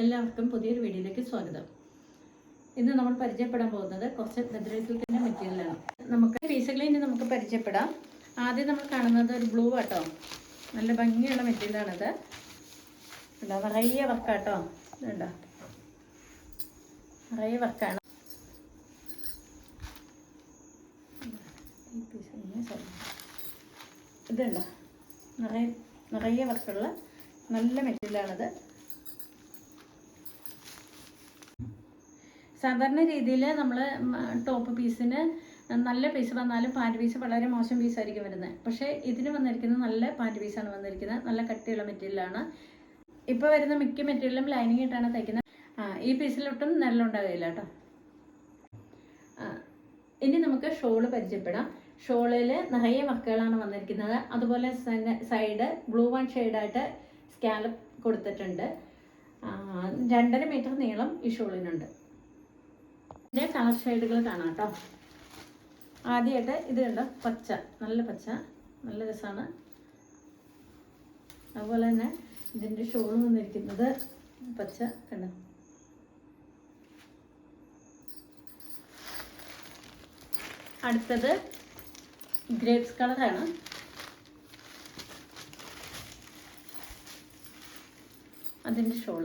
എല്ലാവർക്കും പുതിയൊരു വീഡിയോയിലേക്ക് സ്വാഗതം. ഇന്ന് നമ്മൾ പരിചയപ്പെടാൻ പോകുന്നത് കുറച്ച് സിൽക്കിന്റെ മെറ്റീരിയലാണ്. നമുക്ക് പീസുകളിൽ ഇനി നമുക്ക് പരിചയപ്പെടാം. ആദ്യം നമ്മൾ കാണുന്നത് ഒരു ബ്ലൂ ആട്ടോ. നല്ല ഭംഗിയുള്ള മെറ്റീരിയലാണിത്. ഉണ്ടോ നിറയെ വർക്കാട്ടോ. ഇതുണ്ടോ? നിറയെ വർക്കാണ്. ഇതുണ്ടോ? നിറയെ നിറയെ വർക്കുള്ള നല്ല മെറ്റീരിയലാണിത്. സാധാരണ രീതിയിൽ നമ്മൾ ടോപ്പ് പീസിന് നല്ല പീസ് വന്നാലും പാന്റ് പീസ് വളരെ മോശം പീസായിരിക്കും വരുന്നത്. പക്ഷേ ഇതിന് വന്നിരിക്കുന്നത് നല്ല പാന്റ് പീസാണ് വന്നിരിക്കുന്നത്. നല്ല കട്ടിയുള്ള മെറ്റീരിയലാണ് ഇപ്പോൾ വരുന്ന മിക്ക മെറ്റീരിയലും ലൈനിങ് ഇട്ടാണ് തയ്ക്കുന്നത് ഈ പീസിലൊട്ടും നെല്ലുണ്ടാകില്ല കേട്ടോ ഇനി നമുക്ക് ഷോൾ പരിചയപ്പെടാം. ഷോളിൽ നിറയെ വർക്കുകളാണ് വന്നിരിക്കുന്നത്. അതുപോലെ സൈഡ് ബ്ലൂ വൺ ഷെയ്ഡായിട്ട് സ്കാലപ്പ് കൊടുത്തിട്ടുണ്ട്. രണ്ടര മീറ്റർ നീളം ഈ ഷോളിനുണ്ട്. കളർ ഷെയ്ഡുകൾ കാണാം കേട്ടോ. ആദ്യമായിട്ട് ഇത് കണ്ടോ? പച്ച നല്ല പച്ച നല്ല രസമാണ്. അതുപോലെ തന്നെ ഇതിന്റെ ഷോൾ വന്നിരിക്കുന്നത് പച്ച കണ്ടോ? അടുത്തത് ഗ്രേപ്സ് കളറാണ്. അതിന്റെ ഷോൾ.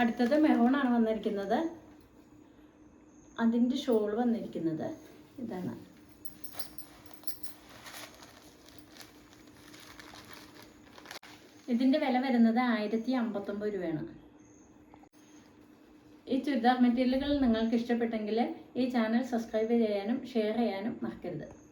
അടുത്തത് മെറൂണാണ് വന്നിരിക്കുന്നത്. അതിന്റെ ഷോൾ വന്നിരിക്കുന്നത്. ഇതാണ്. ഇതിന്റെ വില വരുന്നത് ആയിരത്തി അമ്പത്തൊമ്പത് രൂപയാണ്. ഈ ചുരിദാർ മെറ്റീരിയലുകൾ നിങ്ങൾക്ക് ഇഷ്ടപ്പെട്ടെങ്കിൽ ഈ ചാനൽ സബ്സ്ക്രൈബ് ചെയ്യാനും ഷെയർ ചെയ്യാനും മറക്കരുത്.